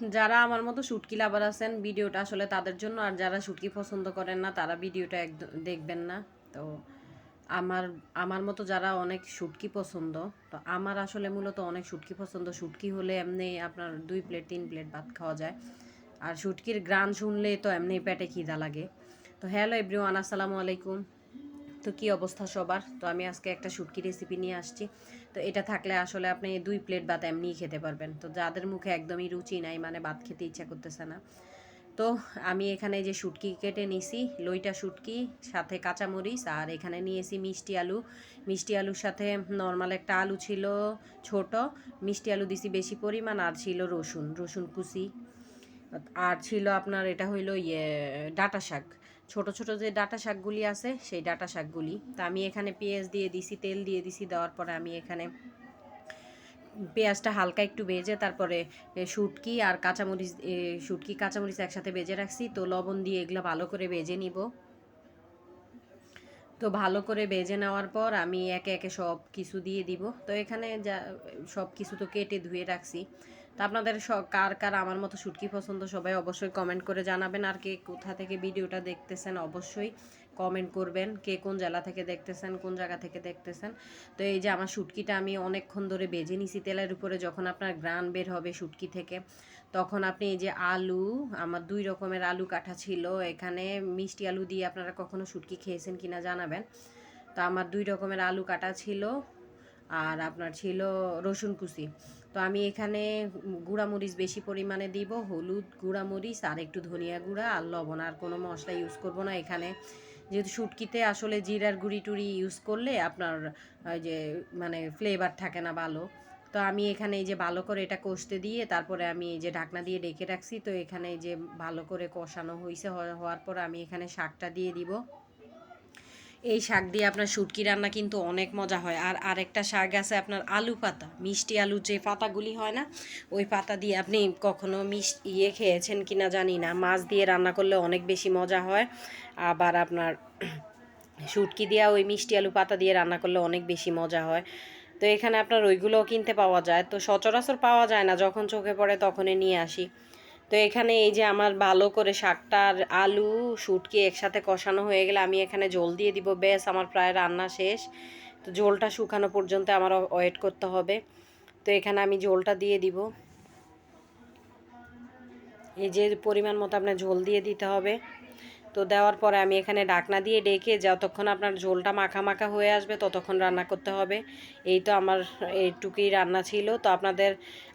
যারা আমার মতো শুটকি লাভার আছেন, ভিডিওটা আসলে তাদের জন্য, আর যারা শুটকি পছন্দ করেন না, তারা ভিডিওটা একদম দেখবেন না। তো আমার আমার মতো যারা অনেক শুটকি পছন্দ, তো আমার আসলে মূলত অনেক শুটকি পছন্দ। শুটকি হলে এমনি আপনার দুই প্লেট, তিন প্লেট ভাত খাওয়া যায়। আর শুটকির গ্রান শুনলে তো এমনি পেটে খিদা লাগে। তো হ্যালো এভরিওয়ান, আসসালামু আলাইকুম। তো কি অবস্থা সবার? তো আমি আজকে একটা শুটকি রেসিপি নিয়ে আসছি। তো এটা থাকলে আসলে আপনি দুই প্লেট ভাত এমনিই খেতে পারবেন। তো যাদের মুখে একদমই রুচি নাই মানে ভাত খেতে ইচ্ছা করতেছে না। তো আমি এখানে যে শুটকি কেটে নিছি, লইটা শুটকি, সাথে কাঁচামরিচ, আর এখানে নিয়েছি মিষ্টি আলু। মিষ্টি আলুর সাথে নর্মাল একটা আলু ছিল ছোট, মিষ্টি আলু দিছি বেশি পরিমাণ, আর ছিল রসুন রসুন কুচি। আর ছিল আপনার, এটা হইল ইয়ে ডাটা শাক ছোট ছোট যে ডাটা শাকগুলি আছে, সেই ডাটা শাকগুলি। তা আমি এখানে পেঁয়াজ দিয়ে দিছি, তেল দিয়ে দিছি, দেওয়ার পরে আমি এখানে পেঁয়াজটা হালকা একটু ভেজে তারপরে শুটকি আর কাঁচামরিচ শুটকি, কাঁচামরিচ একসাথে ভেজে রাখছি। তো লবণ দিয়ে এগুলো ভালো করে ভেজে নিব। তো ভালো করে ভেজে নেওয়ার পর আমি একে একে সব কিছু দিয়ে দিব। তো এখানে যা সব কিছু তো কেটে ধুয়ে রাখছি। তো আপনাদের কার কার আমার মতো শুটকি পছন্দ সবাই অবশ্যই কমেন্ট করে জানাবেন। আর কে কোথা থেকে ভিডিওটা দেখতেছেন অবশ্যই কমেন্ট করবেন। কে কোন জেলা থেকে দেখতেছেন, কোন জায়গা থেকে দেখতেছেন। তো এই যে আমার শুটকিটা আমি অনেকক্ষণ ধরে বেজে নিছি তেলের উপরে যখন আপনার গ্রান বের হবে শুটকি থেকে, তখন আপনি এই যে আলু, আমার দুই রকমের আলু কাটা ছিল। এখানে মিষ্টি আলু দিয়ে আপনারা কখনো শুটকি খেয়েছেন কিনা জানাবেন। তো আমার দুই রকমের আলু কাটা ছিল। আর আপনার ছিল রসুন কুচি। তো আমি এখানে গুঁড়ামরিচ বেশি পরিমাণে দিব, হলুদ গুঁড়ামরিচ আর একটু ধনিয়া গুঁড়া আর লবণ আর কোনো মশলা ইউজ করব না। এখানে যেহেতু শুটকিতে আসলে জিরার গুঁড়ি টুড়ি ইউজ করলে আপনার ওই যে মানে ফ্লেভার থাকে না ভালো। তো আমি এখানে এই যে ভালো করে এটা কষতে দিয়ে তারপরে আমি এই যে ঢাকনা দিয়ে ডেকে রাখছি। তো এখানে যে ভালো করে কষানো হয়েছে হওয়ার পর আমি এখানে শাকটা দিয়ে দিব। এই শাক দিয়ে আপনার শুটকি রান্না কিন্তু অনেক মজা হয়। আর আরেকটা শাক আছে আপনার আলু পাতা। মিষ্টি আলুর যে পাতাগুলি হয় না, ওই পাতা দিয়ে আপনি কখনো মিষ ইয়ে খেয়েছেন কিনা জানি না। মাছ দিয়ে রান্না করলে অনেক বেশি মজা হয়। আবার আপনার শুটকি দেওয়া ওই মিষ্টি আলু পাতা দিয়ে রান্না করলে অনেক বেশি মজা হয়। তো এখানে আপনার ওইগুলোও কিনতে পাওয়া যায়। তো সচরাচর পাওয়া যায় না। যখন চোখে পড়ে তখনই নিয়ে আসি। তো এখানে এই যে আমার ভালো করে শাকটা আর আলু, শুটকি একসাথে কষানো হয়ে গেলে আমি এখানে জল দিয়ে দিব। বেশ আমার প্রায় রান্না শেষ। তো জলটা শুকানো পর্যন্ত আমার ওয়েট করতে হবে। তো এখানে আমি জলটা দিয়ে দিব। এই যে পরিমাণ মতো আপনার ঝোল দিয়ে দিতে হবে। তো দেওয়ার পরে আমি এখানে ডাকনা দিয়ে ডেকে যতক্ষণ আপনার ঝোলটা মাখা মাখা হয়ে আসবে ততক্ষণ রান্না করতে হবে। এই তো আমার এইটুকুই রান্না ছিল। তো আপনাদের,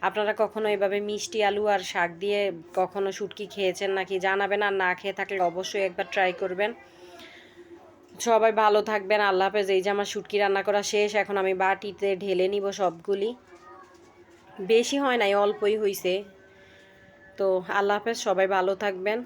আপনারা কখনো এভাবে মিষ্টি আলু আর শাক দিয়ে কখনো শুটকি খেয়েছেন নাকি জানাবেন আর না খেয়ে থাকলে অবশ্যই একবার ট্রাই করবেন। সবাই ভালো থাকবেন। আল্লাহ হাফেজ। এই যে আমার শুটকি রান্না করা শেষ। এখন আমি বাটিতে ঢেলে নিব সবগুলি। বেশি হয় নাই, অল্পই হয়েছে তো আল্লাহ হাফেজ। সবাই ভালো থাকবেন।